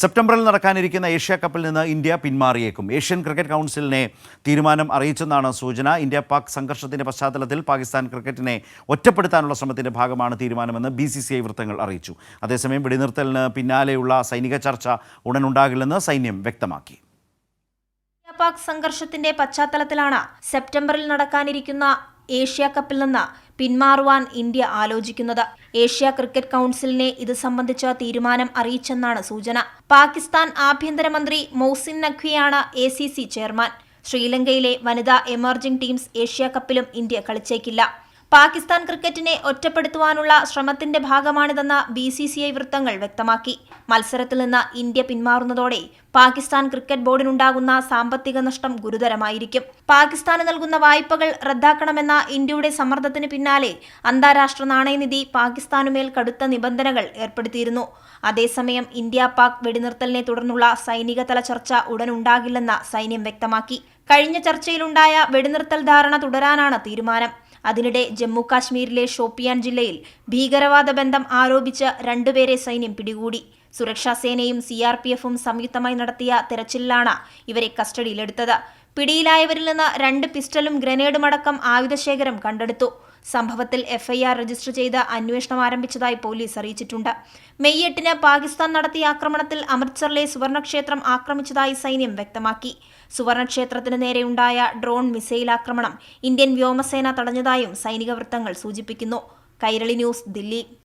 സെപ്റ്റംബറിൽ നടക്കാനിരിക്കുന്ന ഏഷ്യ കപ്പിൽ നിന്ന് ഇന്ത്യ പിന്മാറിയേക്കും. ഏഷ്യൻ ക്രിക്കറ്റ് കൗൺസിലിനെ തീരുമാനം അറിയിച്ചെന്നാണ് സൂചന. ഇന്ത്യ പാക് സംഘർഷത്തിന്റെ പശ്ചാത്തലത്തിൽ പാകിസ്ഥാൻ ക്രിക്കറ്റിനെ ഒറ്റപ്പെടുത്താനുള്ള ശ്രമത്തിന്റെ ഭാഗമാണ് തീരുമാനമെന്ന് ബി സി സി ഐ വൃത്തങ്ങൾ അറിയിച്ചു. അതേസമയം വെടിനിർത്തലിന് പിന്നാലെയുള്ള സൈനിക ചർച്ച ഉടനുണ്ടാകില്ലെന്ന് സൈന്യം വ്യക്തമാക്കി. പാക് സംഘർഷത്തിന്റെ പശ്ചാത്തലത്തിലാണ് സെപ്റ്റംബറിൽ നടക്കാനിരിക്കുന്ന ഏഷ്യ കപ്പിൽ നിന്ന് പിന്മാറുവാൻ ഇന്ത്യ ആലോചിക്കുന്നത്. ഏഷ്യ ക്രിക്കറ്റ് കൗൺസിലിനെ ഇത് സംബന്ധിച്ച തീരുമാനം അറിയിച്ചെന്നാണ് സൂചന. പാകിസ്ഥാൻ ആഭ്യന്തരമന്ത്രി മൊഹ്സിൻ നഖ്വിയാണ് എ ചെയർമാൻ. ശ്രീലങ്കയിലെ വനിതാ എമർജിംഗ് ടീംസ് ഏഷ്യ കപ്പിലും ഇന്ത്യ കളിച്ചേക്കില്ല. പാകിസ്ഥാൻ ക്രിക്കറ്റിനെ ഒറ്റപ്പെടുത്തുവാനുള്ള ശ്രമത്തിന്റെ ഭാഗമാണിതെന്ന് ബി സി സി ഐ വൃത്തങ്ങൾ വ്യക്തമാക്കി. മത്സരത്തിൽ നിന്ന് ഇന്ത്യ പിന്മാറുന്നതോടെ പാകിസ്ഥാൻ ക്രിക്കറ്റ് ബോർഡിനുണ്ടാകുന്ന സാമ്പത്തിക നഷ്ടം ഗുരുതരമായിരിക്കും. പാകിസ്ഥാന് നൽകുന്ന വായ്പകൾ റദ്ദാക്കണമെന്ന ഇന്ത്യയുടെ സമ്മർദ്ദത്തിന് പിന്നാലെ അന്താരാഷ്ട്ര നാണയനിധി പാകിസ്ഥാനുമേൽ കടുത്ത നിബന്ധനകൾ ഏർപ്പെടുത്തിയിരുന്നു. അതേസമയം ഇന്ത്യ പാക് വെടിനിർത്തലിനെ തുടർന്നുള്ള സൈനികതല ചർച്ച ഉടൻ ഉണ്ടാകില്ലെന്ന് സൈന്യം വ്യക്തമാക്കി. കഴിഞ്ഞ ചർച്ചയിലുണ്ടായ വെടിനിർത്തൽ ധാരണ തുടരാനാണ് തീരുമാനം. അതിനിടെ ജമ്മു കാശ്മീരിലെ ഷോപ്പിയാൻ ജില്ലയിൽ ഭീകരവാദ ബന്ധം ആരോപിച്ച് രണ്ടുപേരെ സൈന്യം പിടികൂടി. സുരക്ഷാസേനയും സി ആർ പി എഫും സംയുക്തമായി നടത്തിയ തെരച്ചിലിലാണ് ഇവരെ കസ്റ്റഡിയിലെടുത്തത്. പിടിയിലായവരിൽ നിന്ന് രണ്ട് പിസ്റ്റളും ഗ്രനേഡും അടക്കം ആയുധശേഖരം കണ്ടെടുത്തു. സംഭവത്തിൽ എഫ്ഐആർ രജിസ്റ്റർ ചെയ്ത് അന്വേഷണം ആരംഭിച്ചതായി പോലീസ് അറിയിച്ചിട്ടുണ്ട്. മെയ് എട്ടിന് പാകിസ്ഥാൻ നടത്തിയ ആക്രമണത്തിൽ അമൃത്സറിലെ സുവർണക്ഷേത്രം ആക്രമിച്ചതായി സൈന്യം വ്യക്തമാക്കി. സുവർണക്ഷേത്രത്തിന് നേരെയുണ്ടായ ഡ്രോൺ മിസൈൽ ആക്രമണം ഇന്ത്യൻ വ്യോമസേന തടഞ്ഞതായും സൈനിക വൃത്തങ്ങൾ സൂചിപ്പിക്കുന്നു. കൈരളി ന്യൂസ് ദില്ലി.